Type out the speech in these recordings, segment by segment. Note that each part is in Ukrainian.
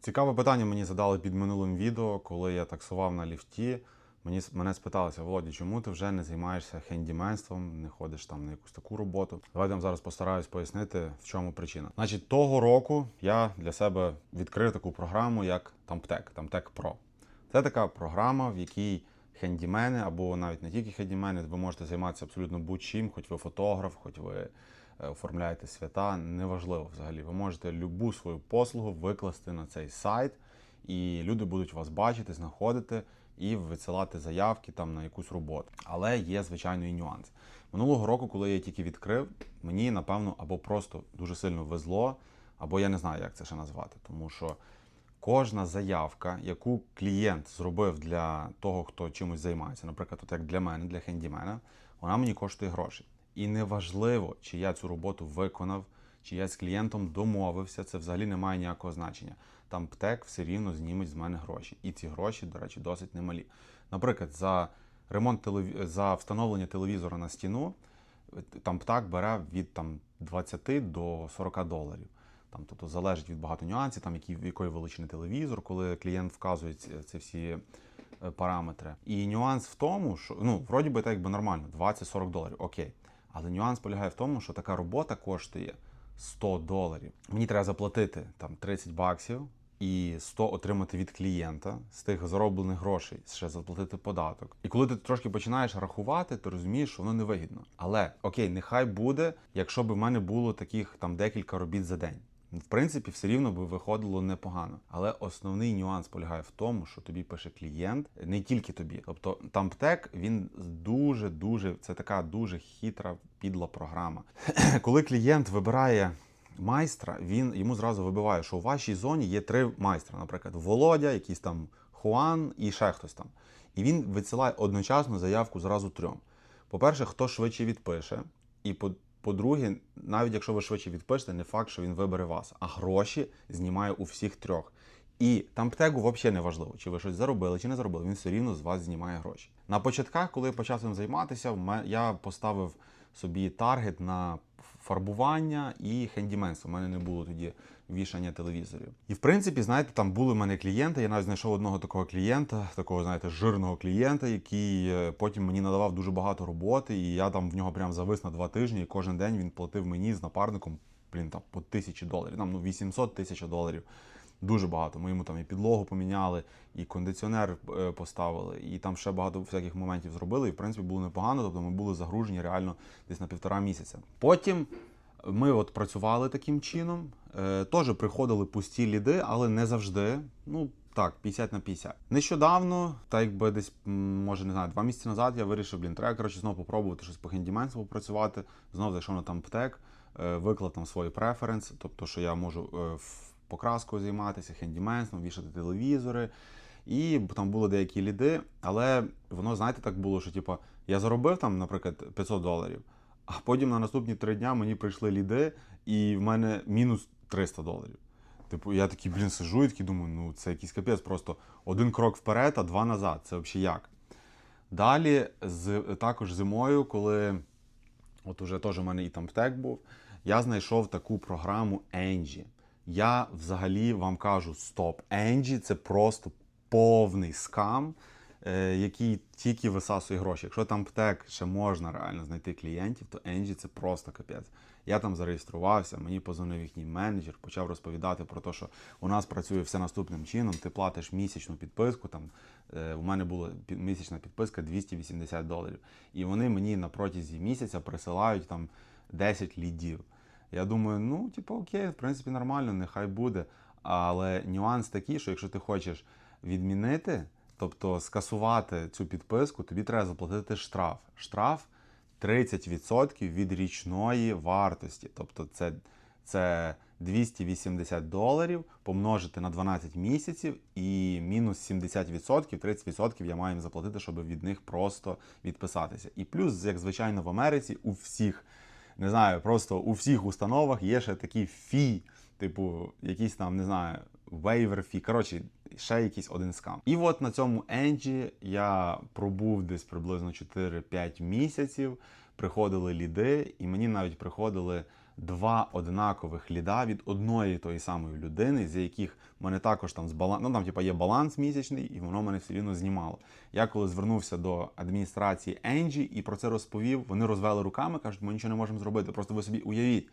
Цікаве питання мені задали під минулим відео, коли я таксував на ліфті. Мені мене спиталися, Володі, чому ти вже не займаєшся хендіменством, не ходиш там на якусь таку роботу? Давайте я вам зараз постараюсь пояснити, в чому причина. Значить, того року я для себе відкрив таку програму, як Tamtec, Tamtec Pro. Це така програма, в якій хендімени, або навіть не тільки хендімени, ви можете займатися абсолютно будь-чим, хоч ви фотограф, хоч ви оформляєте свята, неважливо взагалі. Ви можете любу свою послугу викласти на цей сайт, і люди будуть вас бачити, знаходити і висилати заявки там на якусь роботу. Але є звичайно і нюанс. Минулого року, коли я тільки відкрив, мені напевно або просто дуже сильно везло, або я не знаю, як це ще назвати, тому що кожна заявка, яку клієнт зробив для того, хто чимось займається, наприклад, от як для мене, для хендімена, вона мені коштує гроші. І неважливо, чи я цю роботу виконав, чи я з клієнтом домовився, це взагалі не має ніякого значення. Там птек все рівно зніметь з мене гроші. І ці гроші, до речі, досить немалі. Наприклад, за ремонт телеві... за встановлення телевізора на стіну, там птак бере від там, 20 до 40 доларів. Там, тобто залежить від багато нюансів, там які, якої величини телевізор, коли клієнт вказує ці, ці всі е, параметри. І нюанс в тому, що ну, вроді би так якби нормально, 20-40 доларів, окей. Але нюанс полягає в тому, що така робота коштує 100 доларів. Мені треба заплатити там 30 баксів і 100 отримати від клієнта з тих зароблених грошей, ще заплатити податок. І коли ти трошки починаєш рахувати, ти розумієш, що воно невигідно. Але окей, нехай буде, якщо б в мене було таких там декілька робіт за день. В принципі, все рівно би виходило непогано. Але основний нюанс полягає в тому, що тобі пише клієнт, не тільки тобі. Тобто Тамптек він дуже дуже це така дуже хитра підла програма. Коли клієнт вибирає майстра, він йому зразу вибиває, що у вашій зоні є три майстра, наприклад, Володя, якийсь там Хуан і ще хтось там. І він висилає одночасно заявку зразу трьом. По-перше, хто швидше відпише, і. По-друге, навіть якщо ви швидше відпишете, не факт, що він вибере вас, а гроші знімає у всіх трьох. І там птегу взагалі не важливо, чи ви щось заробили, чи не заробили, він все рівно з вас знімає гроші. На початках, коли я почав цим займатися, я поставив собі таргет на фарбування і хендіменство. У мене не було тоді вішання телевізорів. І в принципі, знаєте, там були в мене клієнти. Я навіть знайшов одного такого клієнта, такого, знаєте, жирного клієнта, який е, потім мені надавав дуже багато роботи, і я там в нього прям завис на два тижні, і кожен день він платив мені з напарником, блін, там по тисячі доларів, там ну 800 тисяч доларів. Дуже багато. Ми йому там і підлогу поміняли, і кондиціонер е, поставили, і там ще багато всяких моментів зробили. І в принципі було непогано. Тобто ми були загружені реально десь на півтора місяця. Потім ми от працювали таким чином. Е, теж приходили пусті ліди, але не завжди. Ну так, 50 на 50. Нещодавно, так якби десь, може, не знаю, два місяці назад я вирішив, блін, треба коротше знову попробувати щось по хендіменству попрацювати. Знову зайшов на там птек, е, виклав там свої преференс, тобто, що я можу е, покраскою займатися, хендіменством, вішати телевізори. І там були деякі ліди, але воно, знаєте, так було, що типу, я заробив там, наприклад, 500 доларів, а потім на наступні три дня мені прийшли ліди, і в мене мінус 300 доларів. Типу, я такий, блін, сижу і такий думаю, ну це якийсь капець, просто один крок вперед, а два назад. Це взагалі як? Далі, з, також зимою, коли от уже теж у мене і там був, я знайшов таку програму Engie. Я взагалі вам кажу: стоп, Engie це просто повний скам, е, який тільки висасує гроші. Якщо там птек ще можна реально знайти клієнтів, то Engie це просто капець. Я там зареєструвався, мені позвонив їхній менеджер, почав розповідати про те, що у нас працює все наступним чином. Ти платиш місячну підписку. Там е, у мене була місячна підписка 280 доларів. І вони мені на протязі місяця присилають там 10 лідів. Я думаю, ну, типу, окей, в принципі, нормально, нехай буде. Але нюанс такий, що якщо ти хочеш відмінити, тобто скасувати цю підписку, тобі треба заплатити штраф. Штраф 30% від річної вартості. Тобто це, це 280 доларів помножити на 12 місяців і мінус 70%, 30% я маю їм заплатити, щоб від них просто відписатися. І плюс, як звичайно, в Америці у всіх, не знаю, просто у всіх установах є ще такі фі, типу, якісь там, не знаю, waiver фі. Коротше, ще якийсь один скам. І от на цьому енджі я пробув десь приблизно 4-5 місяців. Приходили ліди, і мені навіть приходили два однакових ліда від одної тої самої людини, з яких мене також там з баланс, ну там типа є баланс місячний, і воно мене все рівно знімало. Я коли звернувся до адміністрації Енджі і про це розповів, вони розвели руками, кажуть, ми нічого не можемо зробити. Просто ви собі уявіть,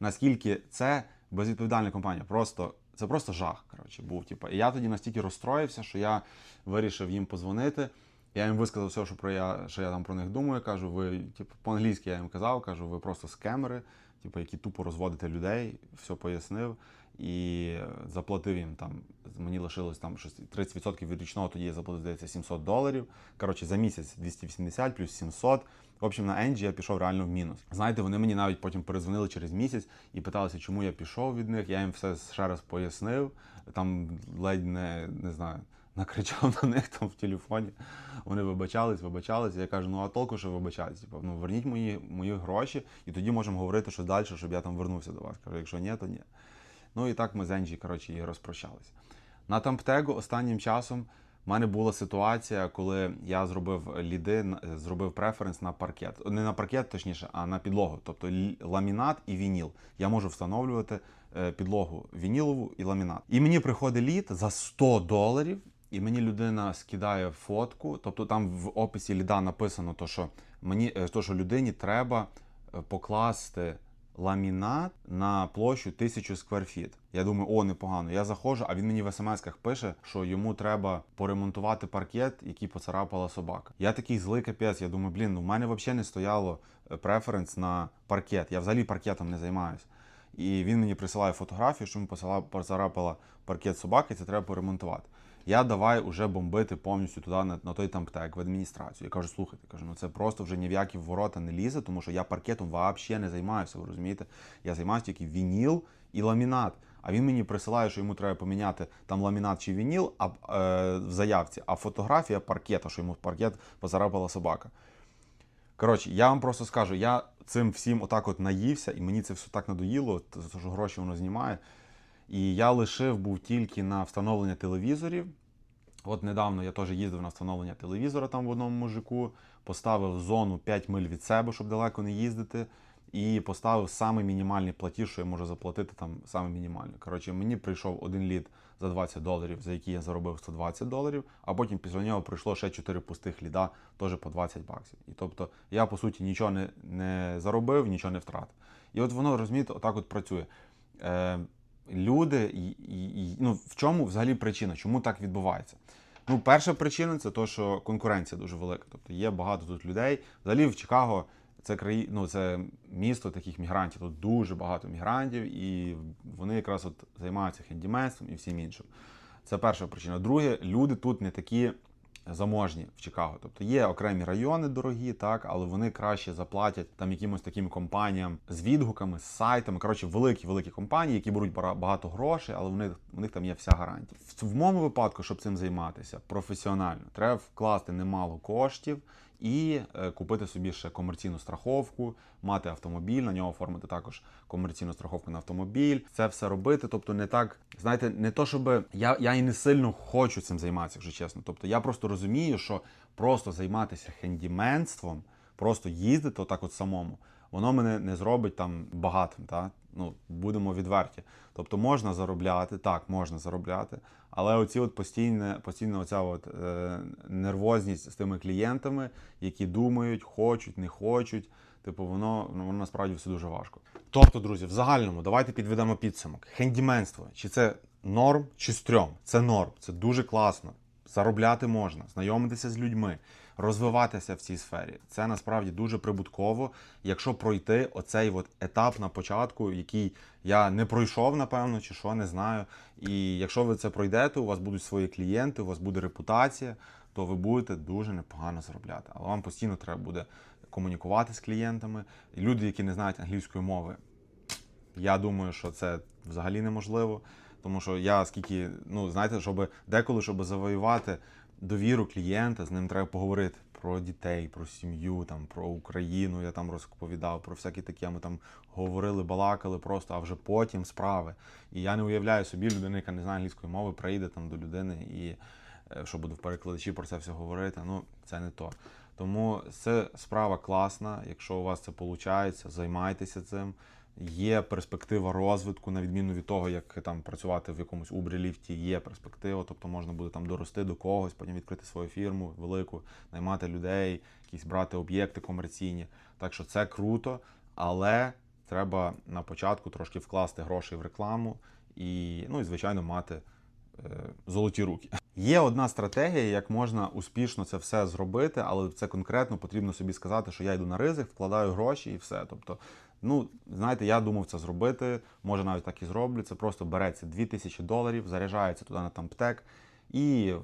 наскільки це безвідповідальна компанія. Просто це просто жах. Коротше, був. Типу. І я тоді настільки розстроївся, що я вирішив їм позвонити. Я їм висказав все, що про я, що я там про них думаю. Кажу, ви, типу, по-англійськи я їм казав, кажу, ви просто скемери, типу, які тупо розводите людей, все пояснив і заплатив їм там. Мені лишилось там щось 30% від річного, тоді я заплатив, здається, 700 доларів. Коротше, за місяць 280 плюс 700. В общем, на Енджі я пішов реально в мінус. Знаєте, вони мені навіть потім перезвонили через місяць і питалися, чому я пішов від них. Я їм все ще раз пояснив. Там ледь не, не знаю, накричав на них там в телефоні. Вони вибачались, вибачались. Я кажу, ну а толку, що вибачатись? Типу, ну верніть мої, мої гроші, і тоді можемо говорити щось далі, щоб я там вернувся до вас. Кажу, якщо ні, то ні. Ну і так ми з Енджі, коротше, і розпрощалися. На Тамптегу останнім часом в мене була ситуація, коли я зробив ліди, зробив преференс на паркет. Не на паркет, точніше, а на підлогу. Тобто ламінат і вініл. Я можу встановлювати е, підлогу вінілову і ламінат. І мені приходить лід за 100 доларів. І мені людина скидає фотку, тобто там в описі ліда написано, то, що мені е, то, що людині треба е, покласти ламінат на площу 1000 скверфіт. Я думаю, о, непогано. Я заходжу, а він мені в смс-ках пише, що йому треба поремонтувати паркет, який поцарапала собака. Я такий злий капець. Я думаю, блін, ну в мене взагалі не стояло преференс на паркет. Я взагалі паркетом не займаюся. І він мені присилає фотографію, що йому поцарапала паркет собаки, це треба поремонтувати. Я давай уже бомбити повністю туди на, на той тамптек в адміністрацію. Я кажу, слухайте, кажу, ну це просто вже ні в які ворота не лізе, тому що я паркетом взагалі не займаюся. Ви розумієте? Я займаюся тільки вініл і ламінат. А він мені присилає, що йому треба поміняти там ламінат чи вініл а, е, в заявці, а фотографія паркета, що йому паркет поцарапала собака. Коротше, я вам просто скажу, я цим всім отак от наївся, і мені це все так надоїло, що гроші воно знімає. І я лишив був тільки на встановлення телевізорів. От недавно я теж їздив на встановлення телевізора там в одному мужику, поставив зону 5 миль від себе, щоб далеко не їздити, і поставив самий мінімальний платіж, що я можу заплатити там саме мінімальний. Коротше, мені прийшов один лід за 20 доларів, за який я заробив 120 доларів, а потім після нього прийшло ще 4 пустих ліда, теж по 20 баксів. І тобто я по суті нічого не, не заробив, нічого не втратив. І от воно розумієте, отак от працює. Е, люди, і, і, ну, в чому взагалі причина? Чому так відбувається? Ну, перша причина це те, що конкуренція дуже велика. Тобто є багато тут людей. Взагалі в Чикаго це краї... ну, це місто таких мігрантів. Тут дуже багато мігрантів, і вони якраз от займаються хендіменством і всім іншим. Це перша причина. Друге, люди тут не такі заможні в Чикаго. Тобто є окремі райони дорогі, так, але вони краще заплатять там якимось таким компаніям з відгуками, з сайтами. Коротше, великі великі компанії, які беруть багато грошей, але вони, у них там є вся гарантія. В моєму випадку, щоб цим займатися професіонально, треба вкласти немало коштів. І е, купити собі ще комерційну страховку, мати автомобіль, на нього оформити також комерційну страховку на автомобіль. Це все робити. Тобто, не так, знаєте, не то, щоб я, я і не сильно хочу цим займатися, якщо чесно. Тобто я просто розумію, що просто займатися хендіменством, просто їздити отак от самому, воно мене не зробить там багатим. Та? Ну, будемо відверті. Тобто можна заробляти, так, можна заробляти, але оці от постійне, постійно оця от, е, нервозність з тими клієнтами, які думають, хочуть, не хочуть. Типу, воно, ну, воно насправді все дуже важко. Тобто, друзі, в загальному давайте підведемо підсумок. Хендіменство, чи це норм, чи стрьом? Це норм, це дуже класно. Заробляти можна, знайомитися з людьми, розвиватися в цій сфері. Це насправді дуже прибутково, якщо пройти оцей от етап на початку, який я не пройшов, напевно, чи що, не знаю. І якщо ви це пройдете, у вас будуть свої клієнти, у вас буде репутація, то ви будете дуже непогано заробляти. Але вам постійно треба буде комунікувати з клієнтами. Люди, які не знають англійської мови, я думаю, що це взагалі неможливо. Тому що я скільки, ну знаєте, щоб деколи, щоб завоювати довіру клієнта, з ним треба поговорити про дітей, про сім'ю, там про Україну. Я там розповідав про всякі такі. Ми там говорили, балакали просто, а вже потім справи. І я не уявляю собі людину, яка не знає англійської мови, прийде там до людини і е, що буде в перекладачі про це все говорити. Ну це не то. Тому це справа класна. Якщо у вас це виходить, займайтеся цим. Є перспектива розвитку, на відміну від того, як там працювати в якомусь Uber ліфті, є перспектива, тобто можна буде там дорости до когось, потім відкрити свою фірму велику, наймати людей, якісь брати об'єкти комерційні. Так що це круто, але треба на початку трошки вкласти грошей в рекламу і, ну і звичайно, мати е, золоті руки. Є одна стратегія, як можна успішно це все зробити, але це конкретно потрібно собі сказати, що я йду на ризик, вкладаю гроші і все. Тобто, ну знаєте, я думав це зробити, може навіть так і зроблю. Це просто береться 2000 доларів, заряджається туди на тамптек. І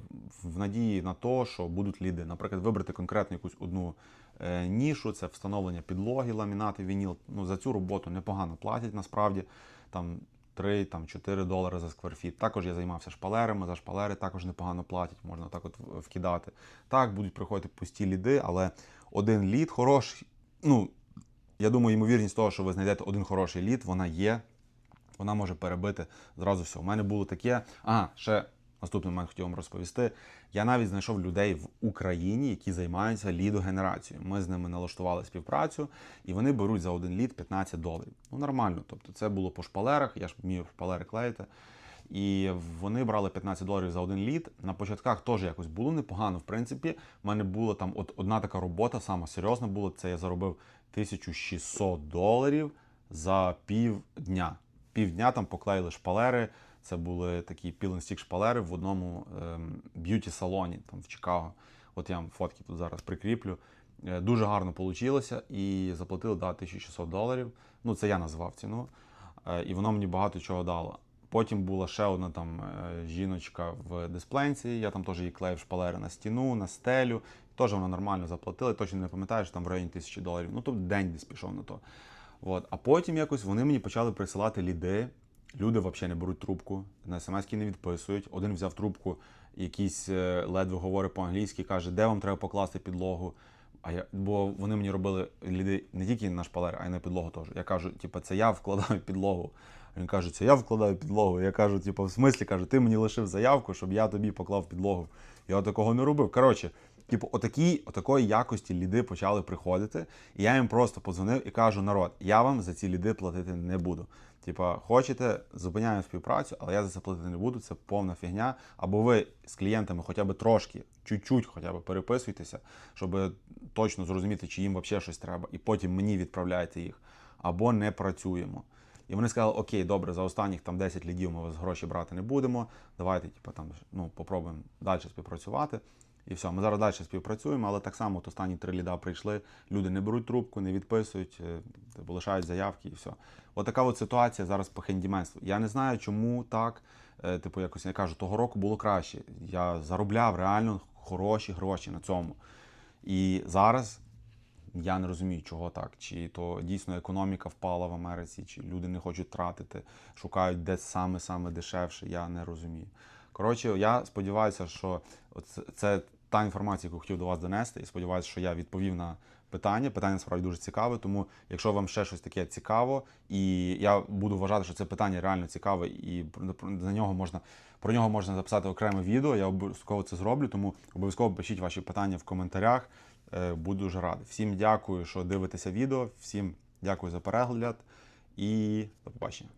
в надії на те, що будуть ліди. Наприклад, вибрати конкретно якусь одну е, нішу, це встановлення підлоги, ламінати, вініл. Ну, за цю роботу непогано платять насправді. Там 3 там, 4 долари за скверфіт. Також я займався шпалерами, за шпалери також непогано платять, можна так от вкидати. Так, будуть приходити пусті ліди, але один лід хороший. Ну, я думаю, ймовірність того, що ви знайдете один хороший лід, вона є. Вона може перебити зразу все. У мене було таке. А, ще наступний момент хотів вам розповісти. Я навіть знайшов людей в Україні, які займаються лідогенерацією. Ми з ними налаштували співпрацю, і вони беруть за один лід 15 доларів. Ну нормально. Тобто це було по шпалерах, я ж вмію шпалери клеїти. І вони брали 15 доларів за один лід. На початках теж якось було непогано. В принципі, в мене була там от одна така робота, сама серйозна була. Це я заробив 1600 доларів за півдня. Півдня там поклеїли шпалери. Це були такі піленстік шпалери в одному ем, б'юті-салоні там в Чикаго. От я вам фотки тут зараз прикріплю. Е, Дуже гарно вийшло і заплатили да, 1600 доларів. Ну, це я назвав ціну. Е, І воно мені багато чого дало. Потім була ще одна там е, жіночка в диспленці. Я там теж їй клеїв шпалери на стіну, на стелю. Теж вона нормально заплатила. Точно не пам'ятаю, що там в районі тисячі доларів. Ну, тобто день десь пішов на то. От. А потім якось вони мені почали присилати ліди. Люди взагалі не беруть трубку, на смс не відписують. Один взяв трубку, якийсь е, ледве говорить по-англійськи, каже, де вам треба покласти підлогу. А я, бо вони мені робили ліди не тільки на шпалери, а й на підлогу теж. Я кажу, типу, це я вкладаю підлогу. Він каже, це я вкладаю підлогу. Я кажу, типу, в смислі кажу, ти мені лишив заявку, щоб я тобі поклав підлогу. Я такого не робив. Коротше, типу, отакі, отакої якості ліди почали приходити. І я їм просто подзвонив і кажу: народ, я вам за ці ліди платити не буду. Типа, хочете, зупиняємо співпрацю, але я за це платити не буду. Це повна фігня. Або ви з клієнтами хоча б трошки, чуть-чуть хоча б переписуйтеся, щоб точно зрозуміти, чи їм взагалі щось треба, і потім мені відправляєте їх, або не працюємо. І вони сказали: Окей, добре, за останніх там 10 лідів ми вас гроші брати не будемо. Давайте, типу, там ну, попробуємо далі співпрацювати. І все, ми зараз далі співпрацюємо, але так само от останні три ліда прийшли. Люди не беруть трубку, не відписують, е, типу, лишають заявки і все. От така от ситуація зараз по хендіменству. Я не знаю, чому так. Е, Типу, якось я кажу, того року було краще. Я заробляв реально хороші гроші на цьому. І зараз я не розумію, чого так. Чи то дійсно економіка впала в Америці, чи люди не хочуть тратити, шукають де саме саме дешевше. Я не розумію. Коротше, я сподіваюся, що це, та інформація, яку хотів до вас донести, і сподіваюся, що я відповів на питання. Питання справді дуже цікаве. Тому, якщо вам ще щось таке цікаво, і я буду вважати, що це питання реально цікаве, і про- нього можна про нього можна записати окреме відео. Я обов'язково це зроблю. Тому обов'язково пишіть ваші питання в коментарях. Е, Буду дуже радий. Всім дякую, що дивитеся відео. Всім дякую за перегляд і до побачення.